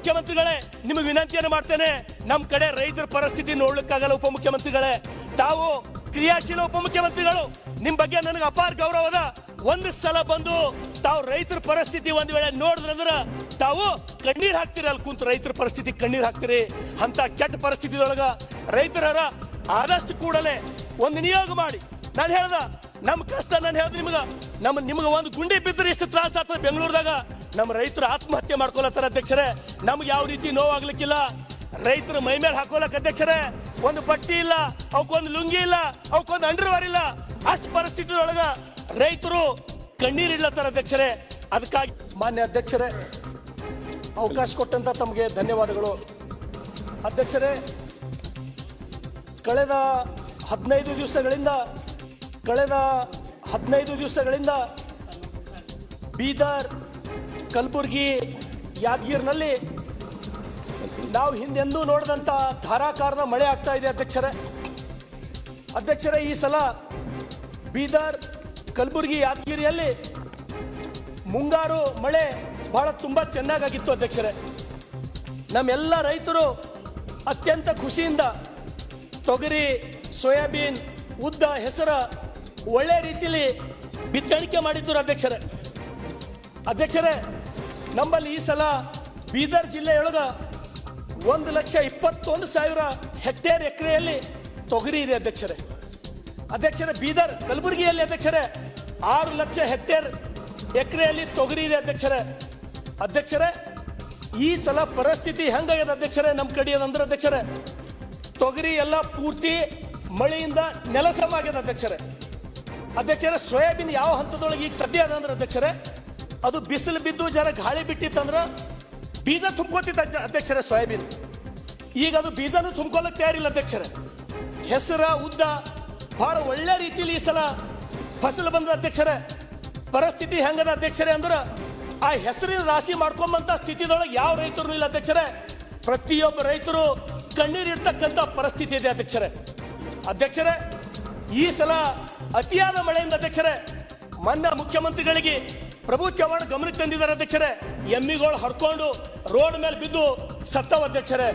ಉಪಮುಖ್ಯಮಂತ್ರಿಗಳೇ ನಿಮಗೆ ವಿನಂತಿಯನ್ನು ಮಾಡ್ತೇನೆ ನಮ್ಮ ಕಡೆ ರೈತರ ಪರಿಸ್ಥಿತಿ ನೋಡ್ಲಿಕ್ಕಾಗಲ್ಲ ಉಪಮುಖ್ಯಮಂತ್ರಿಗಳೇ. ತಾವು ಕ್ರಿಯಾಶೀಲ ಉಪಮುಖ್ಯಮಂತ್ರಿಗಳು. ನಿಮ್ ಬಗ್ಗೆ ನನಗೆ ಅಪಾರ ಗೌರವದ ಒಂದು ಸಲ ಬಂದು ತಾವು ರೈತರ ಪರಿಸ್ಥಿತಿ ಒಂದ್ ವೇಳೆ ನೋಡಿದ್ರಂದ್ರ ತಾವು ಕಣ್ಣೀರ್ ಹಾಕ್ತೀರಿ ಅಲ್ಲಿ ಕುಂತು ರೈತರ ಪರಿಸ್ಥಿತಿ ಕಣ್ಣೀರ್ ಹಾಕ್ತೀರಿ. ಅಂತ ಕೆಟ್ಟ ಪರಿಸ್ಥಿತಿದೊಳಗ ರೈತರ ಆದಷ್ಟು ಕೂಡಲೇ ಒಂದು ನಿಯೋಗ ಮಾಡಿ. ನಾನು ಹೇಳ್ದ ನಮ್ಮ ಕಷ್ಟ ನಾನು ಹೇಳ್ದೆ ನಿಮ್ಗ. ನಮ್ಮ ನಿಮ್ಗೆ ಒಂದು ಗುಂಡಿ ಬಿದ್ದರೆ ಇಷ್ಟು ತ್ರಾಸ ಆಗ್ತದೆ ಬೆಂಗಳೂರದಾಗ. ನಮ್ಮ ರೈತರು ಆತ್ಮಹತ್ಯೆ ಮಾಡ್ಕೊಳತ್ತಾರೆ ಅಧ್ಯಕ್ಷರೇ. ನಮ್ಗೆ ಯಾವ ರೀತಿ ನೋವಾಗ್ಲಿಕ್ಕಿಲ್ಲ. ರೈತರು ಮೈ ಮೇಲೆ ಅಧ್ಯಕ್ಷರೇ. ಒಂದು ಬಟ್ಟಿ ಇಲ್ಲ, ಅವಕ್ಕೊಂದು ಲುಂಗಿ ಇಲ್ಲ, ಅವಕ್ಕೊಂದು ಅಂಡರ್ವಾರ್ ಇಲ್ಲ. ಅಷ್ಟು ಪರಿಸ್ಥಿತಿ ಒಳಗ ರೈತರು ಕಣ್ಣೀರಿಡ್ಲತ್ತಾರ ಅಧ್ಯಕ್ಷರೇ. ಅದಕ್ಕಾಗಿ ಮಾನ್ಯ ಅಧ್ಯಕ್ಷರೇ, ಅವಕಾಶ ಕೊಟ್ಟಂತ ತಮಗೆ ಧನ್ಯವಾದಗಳು. ಅಧ್ಯಕ್ಷರೇ, ಕಳೆದ ಹದಿನೈದು ದಿವಸಗಳಿಂದ, ಕಳೆದ ಹದಿನೈದು ದಿವಸಗಳಿಂದ ಬೀದರ್ ಕಲಬುರ್ಗಿ ಯಾದಗಿರಿನಲ್ಲಿ ನಾವು ಹಿಂದೆಂದೂ ನೋಡಿದಂತ ಧಾರಾಕಾರದ ಮಳೆ ಆಗ್ತಾ ಇದೆ, ಅಧ್ಯಕ್ಷರೇ. ಅಧ್ಯಕ್ಷರೇ, ಈ ಸಲ ಬೀದರ್, ಕಲಬುರಗಿ, ಯಾದಗಿರಿಯಲ್ಲಿ ಮುಂಗಾರು ಮಳೆ ಬಹಳ ತುಂಬ ಚೆನ್ನಾಗಾಗಿತ್ತು, ಅಧ್ಯಕ್ಷರೇ. ನಮ್ಮೆಲ್ಲ ರೈತರು ಅತ್ಯಂತ ಖುಷಿಯಿಂದ ತೊಗರಿ, ಸೋಯಾಬೀನ್, ಉದ್ದ, ಹೆಸರ ಒಳ್ಳೆ ರೀತಿಯಲ್ಲಿ ಬಿತ್ತಣಿಕೆ ಮಾಡಿದ್ದರು ಅಧ್ಯಕ್ಷರೇ. ಅಧ್ಯಕ್ಷರೇ ನಮ್ಮಲ್ಲಿ ಈ ಸಲ ಬೀದರ್ ಜಿಲ್ಲೆಯೊಳಗ ಒಂದು ಲಕ್ಷ ಇಪ್ಪತ್ತೊಂದು ಸಾವಿರ ಹೆಕ್ಟೇರ್ ಎಕರೆಯಲ್ಲಿ ತೊಗರಿ ಇದೆ ಅಧ್ಯಕ್ಷರೇ. ಅಧ್ಯಕ್ಷರೇ, ಬೀದರ್ ಕಲಬುರಗಿಯಲ್ಲಿ ಅಧ್ಯಕ್ಷರೇ, ಆರು ಲಕ್ಷ ಹೆಕ್ಟೇರ್ ಎಕರೆಯಲ್ಲಿ ತೊಗರಿ ಇದೆ ಅಧ್ಯಕ್ಷರೇ. ಅಧ್ಯಕ್ಷರೇ, ಈ ಸಲ ಪರಿಸ್ಥಿತಿ ಹೆಂಗಾಗ್ಯದ ಅಧ್ಯಕ್ಷರೇ ನಮ್ಮ ಕಡೆ ಅಂದ್ರೆ ಅಧ್ಯಕ್ಷರೇ? ತೊಗರಿ ಎಲ್ಲ ಪೂರ್ತಿ ಮಳೆಯಿಂದ ನೆಲಸಮ ಆಗ್ಯದ ಅಧ್ಯಕ್ಷರೇ. ಅಧ್ಯಕ್ಷರೇ, ಸೋಯಾಬೀನ್ ಯಾವ ಹಂತದೊಳಗೆ ಈಗ ಸದ್ಯ ಅದ ಅಂದ್ರೆ ಅಧ್ಯಕ್ಷರೇ? ಅದು ಬಿಸಿಲು ಬಿದ್ದು ಜರ ಗಾಳಿ ಬಿಟ್ಟಿತ್ತಂದ್ರೆ ಬೀಜ ಅಧ್ಯ- ಅಧ್ಯಕ್ಷರೇ ಸೋಯಾಬೀನ್. ಈಗ ಅದು ಬೀಜನೂ ತುಂಬ್ಕೊಳಕ್ ತಯಾರಿಲ್ಲ ಅಧ್ಯಕ್ಷರೇ. ಹೆಸರ, ಉದ್ದ ಬಹಳ ಒಳ್ಳೆ ರೀತಿಯಲ್ಲಿ ಈ ಸಲ ಫಸಲು ಬಂದ ಅಧ್ಯಕ್ಷರೇ. ಪರಿಸ್ಥಿತಿ ಹೆಂಗದ ಅಧ್ಯಕ್ಷರೇ ಅಂದ್ರೆ ಆ ಹೆಸರಿನ ರಾಶಿ ಮಾಡ್ಕೊಂಬಂತ ಸ್ಥಿತಿದೊಳಗೆ ಯಾವ ರೈತರು ಇಲ್ಲ ಅಧ್ಯಕ್ಷರೇ. ಪ್ರತಿಯೊಬ್ಬ ರೈತರು ಕಣ್ಣೀರಿಡ್ತಕ್ಕಂಥ ಪರಿಸ್ಥಿತಿ ಇದೆ ಅಧ್ಯಕ್ಷರೇ. ಅಧ್ಯಕ್ಷರೇ, ಈ ಸಲ ಅತಿಯಾದ ಮಳೆಯಿಂದ ಅಧ್ಯಕ್ಷರೇ, ಮೊನ್ನೆ ಮುಖ್ಯಮಂತ್ರಿಗಳಿಗೆ ಪ್ರಭು ಚವ್ಹಾಣ್ ಗಮನಕ್ಕೆ ತಂದಿದ್ದಾರೆ ಅಧ್ಯಕ್ಷರೇ. ಎಮ್ಮಿಗಳು ಹರ್ಕೊಂಡು ರೋಡ್ ಮೇಲೆ ಬಿದ್ದು ಸತ್ತವ ಅಧ್ಯಕ್ಷರೇ.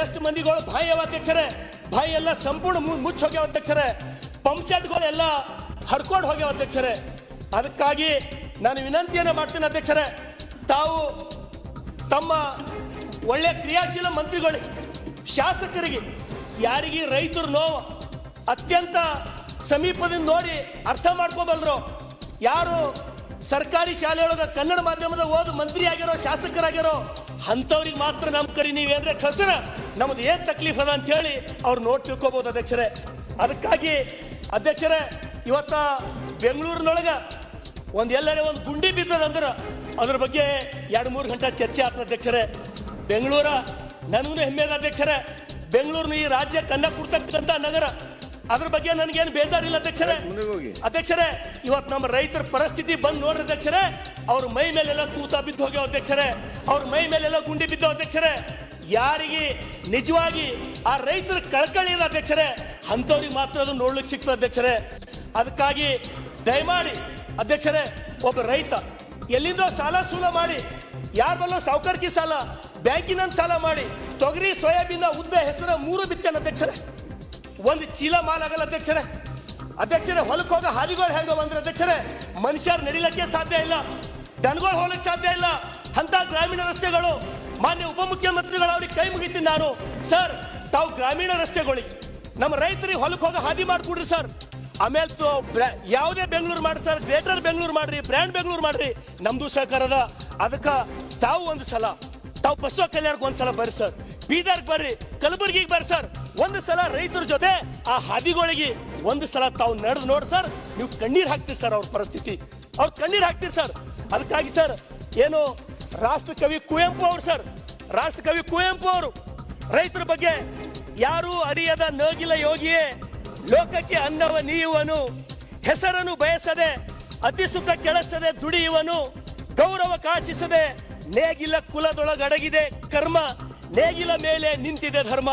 ಎಷ್ಟು ಮಂದಿಗಳು ಬಾಯವ ಅಧ್ಯಕ್ಷರೇ. ಬಾಯಿ ಎಲ್ಲ ಸಂಪೂರ್ಣ ಮುಚ್ಚಿ ಹೋಗ್ಯಾವ ಅಧ್ಯಕ್ಷರೇ. ಪಂಪ್ ಸೆಟ್ಗಳೆಲ್ಲ ಹರ್ಕೊಂಡು ಹೋಗ್ಯಾವ ಅಧ್ಯಕ್ಷರೇ. ಅದಕ್ಕಾಗಿ ನಾನು ವಿನಂತಿಯನ್ನು ಮಾಡ್ತೀನಿ ಅಧ್ಯಕ್ಷರೇ, ತಾವು ತಮ್ಮ ಒಳ್ಳೆ ಕ್ರಿಯಾಶೀಲ ಮಂತ್ರಿಗಳಿಗೆ ಶಾಸಕರಿಗೆ, ಯಾರಿಗೆ ರೈತರು ನೋವು ಅತ್ಯಂತ ಸಮೀಪದಿಂದ ನೋಡಿ ಅರ್ಥ ಮಾಡ್ಕೋಬಲ್ರು ಯಾರು ಸರ್ಕಾರಿ ಶಾಲೆಯೊಳಗೆ ಕನ್ನಡ ಮಾಧ್ಯಮದ ಓದು ಮಂತ್ರಿ ಆಗಿರೋ ಶಾಸಕರಾಗಿರೋ, ಅಂಥವ್ರಿಗೆ ಮಾತ್ರ ನಮ್ಮ ಕಡೆ ನೀವೇನ್ರೆ ಕಳ್ಸರ ನಮ್ದು ಏನು ತಕ್ಲೀಫ್ ಅದ ಅಂತ ಹೇಳಿ ಅವ್ರು ನೋಡಿ ತಿಳ್ಕೊಬೋದು ಅಧ್ಯಕ್ಷರೇ. ಅದಕ್ಕಾಗಿ ಅಧ್ಯಕ್ಷರೇ, ಇವತ್ತ ಬೆಂಗಳೂರಿನೊಳಗೆ ಒಂದು ಎಲ್ಲರೇ ಒಂದು ಗುಂಡಿ ಬಿದ್ದದಂದ್ರೆ ಅದ್ರ ಬಗ್ಗೆ ಎರಡು ಮೂರು ಗಂಟೆ ಚರ್ಚೆ ಆಗ್ತದೆ ಅಧ್ಯಕ್ಷರೇ. ಬೆಂಗಳೂರ ನನಗೂ ಹೆಮ್ಮೆ ಅಧ್ಯಕ್ಷರೇ. ಬೆಂಗಳೂರಿನ ಈ ರಾಜ್ಯ ಕನ್ನ ಕೊಡ್ತಕ್ಕಂಥ ನಗರ ಅದ್ರ ಬಗ್ಗೆ ನನಗೇನು ಬೇಜಾರಿಲ್ಲ ಅಧ್ಯಕ್ಷರೇ. ಅಧ್ಯಕ್ಷರೇ ಇವತ್ತು ನಮ್ಮ ರೈತರ ಪರಿಸ್ಥಿತಿ ಬಂದು ನೋಡ್ರಿ ಅಧ್ಯಕ್ಷರೇ. ಅವ್ರ ಮೈ ಮೇಲೆಲ್ಲ ತೂತ ಬಿದ್ದು ಹೋಗ್ಯಾವ ಅಧ್ಯಕ್ಷರೇ. ಅವ್ರ ಮೈ ಮೇಲೆಲ್ಲ ಗುಂಡಿ ಬಿದ್ದ ಅಧ್ಯಕ್ಷರೇ. ಯಾರಿಗೆ ನಿಜವಾಗಿ ಆ ರೈತರ ಕಳ್ಕಳಿ ಇಲ್ಲ ಅಧ್ಯಕ್ಷರೇ. ಅಂಥವ್ರಿಗೆ ಮಾತ್ರ ಅದು ನೋಡ್ಲಿಕ್ಕೆ ಸಿಗ್ತದೆ ಅಧ್ಯಕ್ಷರೇ. ಅದಕ್ಕಾಗಿ ದಯಮಾಡಿ ಅಧ್ಯಕ್ಷರೇ ಒಬ್ಬ ರೈತ ಎಲ್ಲಿಂದೋ ಸಾಲ ಸೂಲ ಮಾಡಿ ಯಾರ ಬಲ್ಲೋ ಸಾವುಕಾರಿಕೆ ಸಾಲ ಬ್ಯಾಂಕಿನ ಸಾಲ ಮಾಡಿ ತೊಗರಿ ಸೋಯಾಬೀನ್ ಉದ್ದ ಹೆಸರ ಮೂರು ಬಿತ್ತೇನೆ ಅಧ್ಯಕ್ಷರೇ. ಒಂದು ಚೀಲ ಮಾಲ್ ಆಗಲ್ಲ ಅಧ್ಯಕ್ಷರೇ. ಅಧ್ಯಕ್ಷರೇ ಹೊಲಕ್ಕೆ ಹೋಗೋ ಹಾದಿಗಳು ಹೆಂಗ ಬಂದ್ರೆ ಅಧ್ಯಕ್ಷರೇ, ಮನುಷ್ಯರು ನಡಿಲಕ್ಕೆ ಸಾಧ್ಯ ಇಲ್ಲ. ದನಗಳು ಹೋಗಕ್ಕೆ ಸಾಧ್ಯ ಇಲ್ಲ. ಅಂತ ಗ್ರಾಮೀಣ ರಸ್ತೆಗಳು, ಮಾನ್ಯ ಉಪಮುಖ್ಯಮಂತ್ರಿಗಳು ಅವ್ರಿಗೆ ಕೈ ಮುಗಿತೀನಿ ನಾನು. ಸರ್ ತಾವು ಗ್ರಾಮೀಣ ರಸ್ತೆಗಳಿಗೆ ನಮ್ಮ ರೈತರಿಗೆ ಹೊಲಕ್ಕೆ ಹೋಗೋ ಹಾದಿ ಮಾಡಿಕೊಡ್ರಿ ಸರ್ ಆಮೇಲೆ ಯಾವುದೇ ಬೆಂಗಳೂರು ಮಾಡಿ ಸರ್ ಗ್ರೇಟರ್ ಬೆಂಗಳೂರು ಮಾಡ್ರಿ, ಬ್ರ್ಯಾಂಡ್ ಬೆಂಗಳೂರು ಮಾಡ್ರಿ, ನಮ್ದು ಸಹಕಾರದ ಅದಕ್ಕ ತಾವು ಒಂದು ಸಲ, ತಾವು ಬಸವ ಕಲ್ಯಾಣಕ್ಕೆ ಒಂದ್ಸಲ ಬರ್ರಿ ಸರ್ ಬೀದರ್ಗೆ ಬರ್ರಿ, ಕಲಬುರ್ಗಿಗೆ ಬರ್ರಿ ಸರ್ ಒಂದು ಸಲ ರೈತರ ಜೊತೆ ಆ ಹಾದಿಗಳಿಗೆ ಒಂದು ಸಲ ತಾವು ನಡೆದು ನೋಡಿ ಸರ್, ನೀವು ಕಣ್ಣೀರ್ ಹಾಕ್ತೀರಿ ಸರ್ ಅವ್ರ ಪರಿಸ್ಥಿತಿ. ಅವ್ರು ಕಣ್ಣೀರ್ ಹಾಕ್ತೀರಿ ಸರ್. ಅದಕ್ಕಾಗಿ ಸರ್, ಏನು ರಾಷ್ಟ್ರ ಕವಿ ಕುವೆಂಪು ಅವರು ಸರ್, ರಾಷ್ಟ್ರ ಕವಿ ಕುವೆಂಪು ಅವರು, ರೈತರ ಬಗ್ಗೆ ಯಾರೂ ಅರಿಯದ ನೋಗಿಲ ಯೋಗಿಯೇ, ಲೋಕಕ್ಕೆ ಅನ್ನವ ನೀಯುವನು, ಹೆಸರನ್ನು ಬಯಸದೆ, ಅತಿ ಸುಖ ಕೆಳಸದೆ ದುಡಿಯುವನು, ಗೌರವ ಕಾಶಿಸದೆ ನೇಗಿಲ ಕುಲದೊಳಗಡಗಿದೆ ಕರ್ಮ, ನೇಗಿಲ ಮೇಲೆ ನಿಂತಿದೆ ಧರ್ಮ.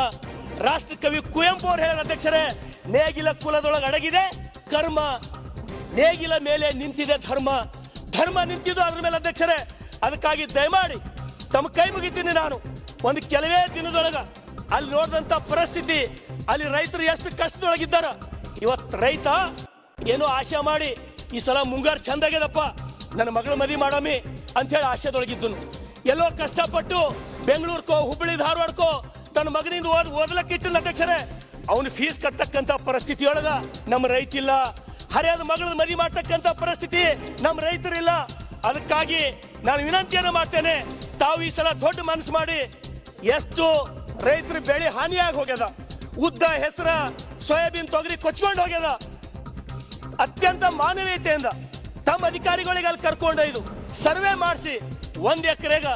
ರಾಷ್ಟ್ರ ಕವಿ ಕುವೆಂಪು ಅವರು ಹೇಳಿದ ಅಧ್ಯಕ್ಷರೇ, ನೇಗಿಲ ಕುಲದೊಳಗೆ ಅಡಗಿದೆ, ಕರ್ಮ ನೇಗಿಲ ಮೇಲೆ ನಿಂತಿದೆ ಧರ್ಮ. ಧರ್ಮ ನಿಂತಿದ್ದು ಅದ್ರ ಮೇಲೆ ಅಧ್ಯಕ್ಷರೇ. ಅದಕ್ಕಾಗಿ ದಯಮಾಡಿ ತಮ್ಮ ಕೈ ಮುಗಿತೀನಿ ನಾನು. ಒಂದು ಕೆಲವೇ ದಿನದೊಳಗ ಅಲ್ಲಿ ನೋಡಿದಂತ ಪರಿಸ್ಥಿತಿ, ಅಲ್ಲಿ ರೈತರು ಎಷ್ಟು ಕಷ್ಟದೊಳಗಿದ್ದಾರ. ಇವತ್ತು ರೈತ ಏನೋ ಆಶೆ ಮಾಡಿ ಈ ಸಲ ಮುಂಗಾರು ಚಂದ ಆಗ್ಯದಪ್ಪ ನನ್ನ ಮಗಳ ಮದಿ ಮಾಡಮಿ ಅಂತ ಹೇಳಿ ಆಶೆದೊಳಗಿದ್ದನು. ಎಲ್ಲೋ ಕಷ್ಟಪಟ್ಟು ಬೆಂಗಳೂರ್ಕೋ, ಹುಬ್ಬಳ್ಳಿ ಧಾರವಾಡಕ್ಕೋ ತನ್ನ ಮಗನಿಂದ ಓದ್, ಓದ್ಲಕ್ಕೆ ಇಟ್ಟಿಲ್ಲ ಅಧ್ಯಕ್ಷರೇ. ಅವನು ಫೀಸ್ ಪರಿಸ್ಥಿತಿ ಪರಿಸ್ಥಿತಿಯೊಳಗ ನಮ್ಮ ರೈತಿಲ್ಲ. ಹರಿಯಾದ ಮಗಳ ಮದಿ ಮಾಡ್ತಕ್ಕಂತ ಪರಿಸ್ಥಿತಿ ನಮ್ಮ ರೈತರಿಲ್ಲ. ಅದಕ್ಕಾಗಿ ನಾನು ವಿನಂತಿಯನ್ನು ಮಾಡ್ತೇನೆ, ತಾವು ಈ ಸಲ ದೊಡ್ಡ ಮನಸ್ಸು ಮಾಡಿ ಎಷ್ಟು ರೈತರ ಬೆಳೆ ಹಾನಿಯಾಗಿ ಹೋಗ್ಯದ, ಉದ್ದ ಹೆಸರ ಸೋಯಾಬೀನ್ ತೊಗರಿ ಕೊಚ್ಕೊಂಡು ಹೋಗ್ಯದ, ಅತ್ಯಂತ ಮಾನವೀಯತೆಯಿಂದ ತಮ್ಮ ಅಧಿಕಾರಿಗಳಿಗೆ ಅಲ್ಲಿ ಇದು ಸರ್ವೆ ಮಾಡಿಸಿ ಒಂದು ಎಕರೆಗ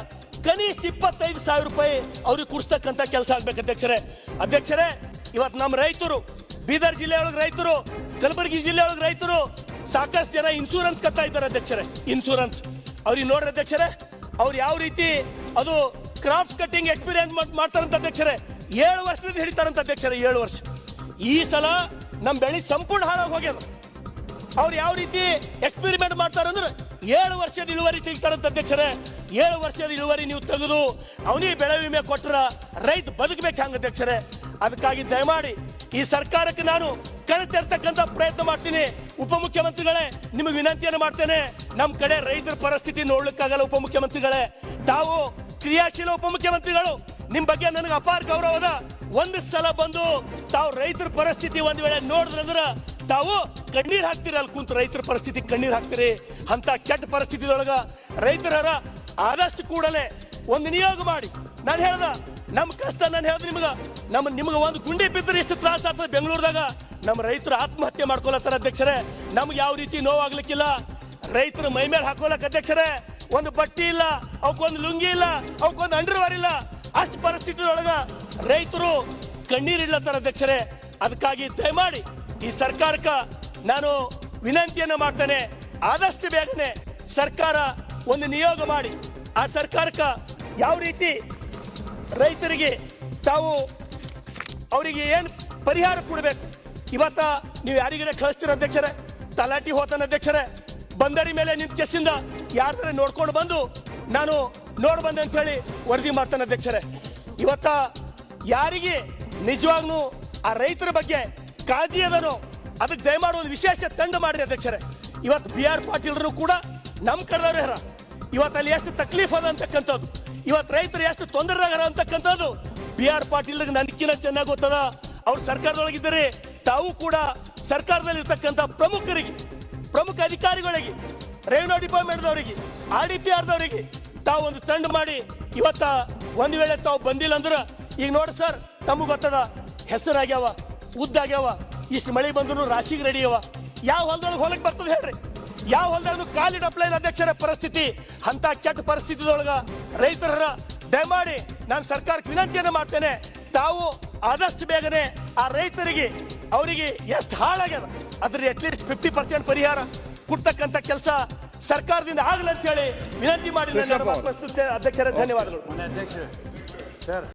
ಕನಿಷ್ಠ ಇಪ್ಪತ್ತೈದು ಸಾವಿರ ರೂಪಾಯಿ ಅವ್ರಿಗೆ ಕುಡಿಸ್ತಕ್ಕಂತ ಕೆಲಸ ಆಗ್ಬೇಕು ಅಧ್ಯಕ್ಷರೇ. ಅಧ್ಯಕ್ಷರೇ, ಇವತ್ತು ನಮ್ಮ ರೈತರು, ಬೀದರ್ ಜಿಲ್ಲೆ ಒಳಗೆ ರೈತರು, ಕಲಬುರಗಿ ಜಿಲ್ಲೆ ಒಳಗೆ ರೈತರು ಸಾಕಷ್ಟು ಜನ ಇನ್ಸೂರೆನ್ಸ್ ಕಟ್ತಾ ಇದ್ದಾರೆ ಅಧ್ಯಕ್ಷರೇ. ಇನ್ಸೂರೆನ್ಸ್ ಅವ್ರಿಗೆ ನೋಡ್ರಿ ಅಧ್ಯಕ್ಷರೇ, ಅವ್ರು ಯಾವ ರೀತಿ ಅದು ಕ್ರಾಫ್ಟ್ ಕಟ್ಟಿಂಗ್ ಎಕ್ಸ್ಪೀರಿಯನ್ಸ್ ಮಾಡ್ತಾರಂತ ಅಧ್ಯಕ್ಷರೇ. ಏಳು ವರ್ಷದಿಂದ ಹಿಡಿತಾರಂತ ಅಧ್ಯಕ್ಷರೇ, ಏಳು ವರ್ಷ. ಈ ಸಲ ನಮ್ಮ ಬೆಳೆ ಸಂಪೂರ್ಣ ಹಾಳಾಗಿ ಹೋಗ್ಯದ. ಅವ್ರು ಯಾವ ರೀತಿ ಎಕ್ಸ್ಪೆರಿಮೆಂಟ್ ಮಾಡ್ತಾರೆ ಅಂದ್ರೆ ಏಳು ವರ್ಷದ ಇಳುವರಿ ತೆಗಿತಾರಂತ ಅಧ್ಯಕ್ಷರೇ ಏಳು ವರ್ಷದ ಇಳುವರಿ ನೀವು ತೆಗೆದು ಅವನಿಗೆ ಬೆಳೆ ವಿಮೆ ಕೊಟ್ರ ರೈತ ಬದುಕಬೇಕು ಹಂಗ ಅಧ್ಯಕ್ಷರೇ ಅದಕ್ಕಾಗಿ ದಯಮಾಡಿ ಈ ಸರ್ಕಾರಕ್ಕೆ ನಾನು ಕಳೆ ತೆರೆಸ್ತಕ್ಕಂತ ಪ್ರಯತ್ನ ಮಾಡ್ತೀನಿ. ಉಪಮುಖ್ಯಮಂತ್ರಿಗಳೇ, ನಿಮಗೆ ವಿನಂತಿಯನ್ನು ಮಾಡ್ತೇನೆ. ನಮ್ಮ ಕಡೆ ರೈತರ ಪರಿಸ್ಥಿತಿ ನೋಡ್ಲಿಕ್ಕಾಗಲ್ಲ ಉಪಮುಖ್ಯಮಂತ್ರಿಗಳೇ. ತಾವು ಕ್ರಿಯಾಶೀಲ ಉಪಮುಖ್ಯಮಂತ್ರಿಗಳು. ನಿಮ್ ಬಗ್ಗೆ ನನಗೆ ಅಪಾರ ಗೌರವದ ಒಂದು ಸಲ ಬಂದು ತಾವು ರೈತರ ಪರಿಸ್ಥಿತಿ ಒಂದ್ ವೇಳೆ ನೋಡಿದ್ರಂದ್ರ ತಾವು ಕಣ್ಣೀರ್ ಹಾಕ್ತೀರಿ ಅಲ್ಲಿ ಕುಂತು ರೈತರ ಪರಿಸ್ಥಿತಿ ಕಣ್ಣೀರ್ ಹಾಕ್ತೀರಿ ಅಂತ ಕೆಟ್ಟ ಪರಿಸ್ಥಿತಿದೊಳಗ ರೈತರ ಆದಷ್ಟು ಕೂಡಲೇ ಒಂದು ನಿಯೋಗ ಮಾಡಿ. ನಾನು ಹೇಳ್ದ ನಮ್ಮ ಕಷ್ಟ ನಾನು ಹೇಳ್ದೆ ನಿಮ್ಗೆ ನಮ್ಮ ನಿಮ್ಗೆ ಒಂದು ಗುಂಡಿ ಬಿದ್ದರೆ ಇಷ್ಟು ತ್ರಾಸ ಆಗ್ತದೆ ಬೆಂಗಳೂರದಾಗ. ನಮ್ಮ ರೈತರು ಆತ್ಮಹತ್ಯೆ ಮಾಡ್ಕೊಳತ್ತಾರ ಅಧ್ಯಕ್ಷರೇ. ನಮ್ಗೆ ಯಾವ ರೀತಿ ನೋವಾಗ್ಲಿಕ್ಕಿಲ್ಲ ರೈತರು ಮೈ ಮೇಲೆ ಹಾಕೋಲಕ್ ಅಧ್ಯಕ್ಷರೇ, ಒಂದು ಬಟ್ಟಿ ಇಲ್ಲ ಅವಕ್ಕೊಂದು ಲುಂಗಿ ಇಲ್ಲ ಅವಕ್ಕೊಂದು ಅಂಡರ್ವೇರ್ ಇಲ್ಲ. ಅಷ್ಟು ಪರಿಸ್ಥಿತಿ ಒಳಗ ರೈತರು ಕಣ್ಣೀರಿಡ್ಲತ್ತಾರ ಅಧ್ಯಕ್ಷರೇ. ಅದಕ್ಕಾಗಿ ದಯಮಾಡಿ ಈ ಸರ್ಕಾರಕ್ಕ ನಾನು ವಿನಂತಿಯನ್ನು ಮಾಡ್ತೇನೆ. ಆದಷ್ಟು ಬೇಗನೆ ಸರ್ಕಾರ ಒಂದು ನಿಯೋಗ ಮಾಡಿ. ಆ ಸರ್ಕಾರಕ್ಕ ಯಾವ ರೀತಿ ರೈತರಿಗೆ ತಾವು ಅವರಿಗೆ ಏನು ಪರಿಹಾರ ಕೊಡಬೇಕು? ಇವತ್ತ ನೀವು ಯಾರಿಗಾರ ಕಳಿಸ್ತೀರ ಅಧ್ಯಕ್ಷರೇ? ತಲಾಟಿ ಹೋತನ ಅಧ್ಯಕ್ಷರೇ? ಬಂದರಿ ಮೇಲೆ ನಿಂತ ಕೆಸಿಂದ ಯಾರ್ದಾರ ನೋಡ್ಕೊಂಡು ಬಂದು ನಾನು ನೋಡ್ ಬಂದೆ ಅಂತ ಹೇಳಿ ವರದಿ ಮಾಡ್ತಾನೆ ಅಧ್ಯಕ್ಷರೇ. ಇವತ್ತ ಯಾರಿಗೆ ನಿಜವಾಗ್ಲೂ ಆ ರೈತರ ಬಗ್ಗೆ ಕಾಳಜಿ ಅದನು ಅದಕ್ಕೆ ದಯಮಾಡಿ ಒಂದು ವಿಶೇಷ ತಂಡ ಮಾಡಿ ಅಧ್ಯಕ್ಷರೇ. ಇವತ್ತು ಬಿ ಆರ್ ಪಾಟೀಲ್ರು ಕೂಡ ನಮ್ಮ ಕಡೆದವ್ರು ಹೇರ ಇವತ್ತು ಅಲ್ಲಿ ಎಷ್ಟು ತಕ್ಲೀಫ್ ಅದ ಅಂತಕ್ಕಂಥದ್ದು. ಇವತ್ತು ರೈತರು ಎಷ್ಟು ತೊಂದರೆದಾಗ ಅಂತಕ್ಕಂಥದ್ದು. ಬಿ ಆರ್ ಪಾಟೀಲ್ ನನಕಿನ ಚೆನ್ನಾಗಿ ಗೊತ್ತದ. ಅವ್ರು ಸರ್ಕಾರದೊಳಗಿದ್ದರೆ. ತಾವು ಕೂಡ ಸರ್ಕಾರದಲ್ಲಿ ಇರ್ತಕ್ಕಂಥ ಪ್ರಮುಖರಿಗೆ, ಪ್ರಮುಖ ಅಧಿಕಾರಿಗಳಿಗೆ ರೆವಿನ್ಯೂ ಡಿಪಾರ್ಟ್ಮೆಂಟ್ದವರಿಗೆ ಆರ್ ಡಿ ಪಿ ಆರ್ದವರಿಗೆ ತಾವು ಒಂದು ತಂಡ ಮಾಡಿ ಇವತ್ತ ಒಂದು ವೇಳೆ ತಾವು ಬಂದಿಲ್ಲ ಅಂದ್ರೆ ಈಗ ನೋಡಿ ಸರ್, ತಮಗೆ ಗೊತ್ತದ. ಹೆಸರಾಗ್ಯಾವ. ಉದ್ದಾಗ್ಯಾವ ಇಷ್ಟು ಮಳೆ ಬಂದ್ರು ರಾಶಿಗೆ ರೆಡಿ ಅವ ಯಾವ ಹೊಲದೊಳಗೆ ಹೊಲಕ್ ಬರ್ತದೆ ಹೇಳ್ರಿ. ಯಾವ ಹೊಲದಾಗ ಕಾಲಿಡಪ್ಲ ಇಲ್ಲ ಅಧ್ಯಕ್ಷರ ಪರಿಸ್ಥಿತಿ. ಅಂತ ಕೆಟ್ಟ ಪರಿಸ್ಥಿತಿದೊಳಗ ರೈತರ ದಯಮಾಡಿ ನಾನು ಸರ್ಕಾರಕ್ಕೆ ವಿನಂತಿಯನ್ನು ಮಾಡ್ತೇನೆ. ತಾವು ಆದಷ್ಟು ಬೇಗನೆ ಆ ರೈತರಿಗೆ ಅವರಿಗೆ ಎಷ್ಟು ಹಾಳಾಗ್ಯದ. ಅದ್ರ ಅಟ್ಲೀಸ್ಟ್ ಫಿಫ್ಟಿ ಪರ್ಸೆಂಟ್ ಪರಿಹಾರ ಕೊಡ್ತಕ್ಕಂಥ ಕೆಲಸ ಸರ್ಕಾರದಿಂದ ಆಗಲಂತ ಅಂತ ಹೇಳಿ ವಿನಂತಿ ಮಾಡಿ ಅಧ್ಯಕ್ಷರ ಧನ್ಯವಾದಗಳು. ಅಧ್ಯಕ್ಷರೇ. ಸರ್.